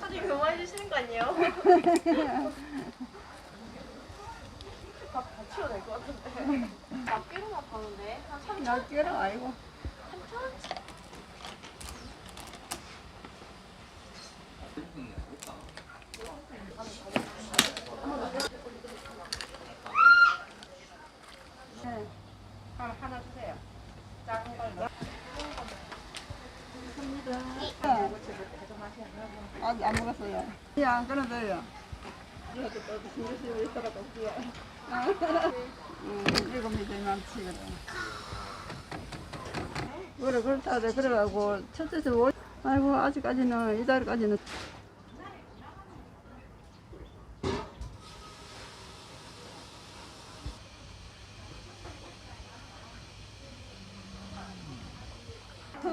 사진 그만 해 주시는 거 아니에요? 밥 같이 될것 같은데. 낱개로만 파는데? 한 3천? 낱개로 아이고 3천? 하나, 주세요. 작은 걸로. 네. 아직 안 먹었어요. 예, 안 끊어져요. 음, 일곱 미터 많지 그래 그래 그렇다 그래가고 첫째서 뭐 아이고 아직까지는 이 자리까지는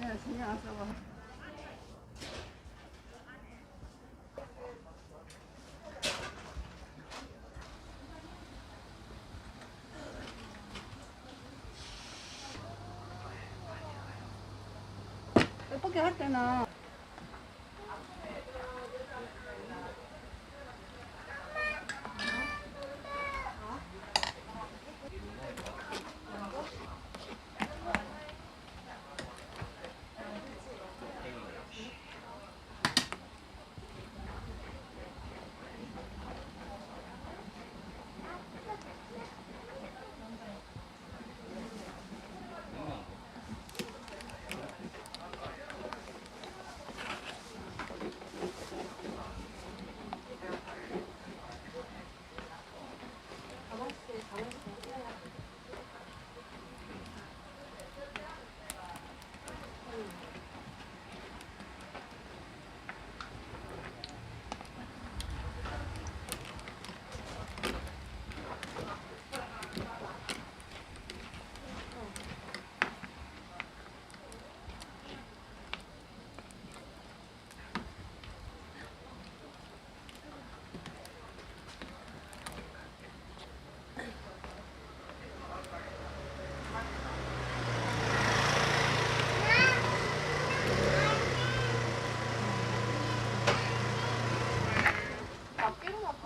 네 신경 안 써봐. 할 때는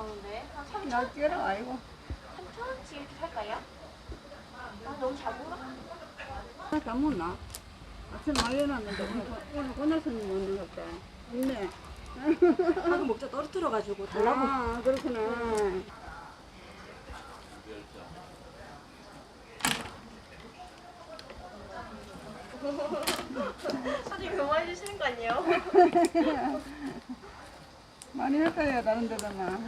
파는데? 한 3천? 낱개로 아이고 3천원씩 이렇게 살까요? 아, 너무 작은가? 다 먹나? 아침 많이 해놨는데 오늘, 오늘 오늘 손님 오는 것 같아 있네 방금 목자 떨어뜨려가지고 달라고 아 그렇구나 사진 그만해 주시는 거 아니에요? 많이 했어요? 다른 데다만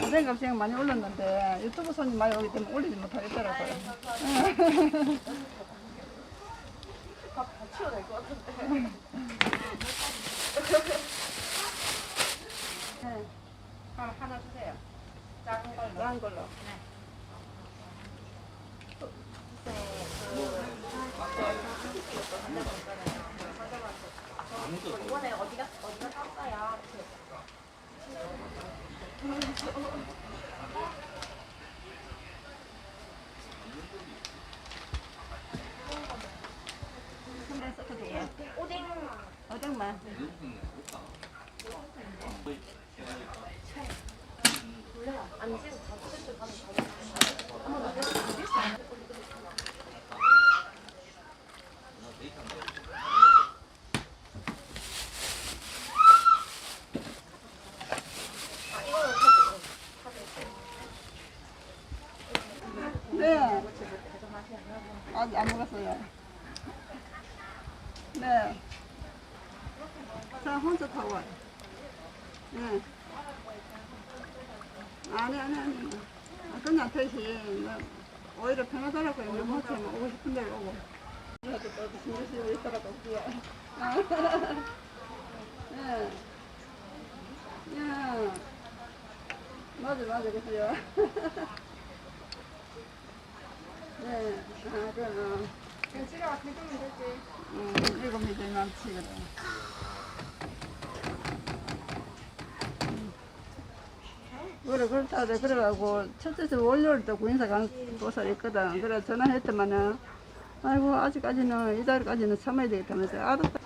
고생 값이 많이 올랐는데 유튜브 손님 많이 오기 때문에 올리지 못하겠더라고요. 밥 같이 될것 같은데. 조금만. 네. 안 먹었어요. 네. 나 혼자 타고 와요. 예. 아니, 아니, 아니. 아, 그냥 택시, 뭐, 오히려 편하더라고요. 너무 호텔 오고 싶은 대로 오고. 이것도 또 신경 쓰고 있더라고, 그게. 예. 예. 맞아, 맞아, 그래요. 네, 아, 그, 어. 그냥 집에 와서 해주면 되지. 음, 일곱 미터 남치거든. 그래, 그렇다. 돼. 그래가지고, 첫째 주 월요일 때 구인사 간 곳을 있거든. 그래, 전화했더만은, 아이고, 아직까지는, 이달까지는 참아야 되겠다면서, 알았다.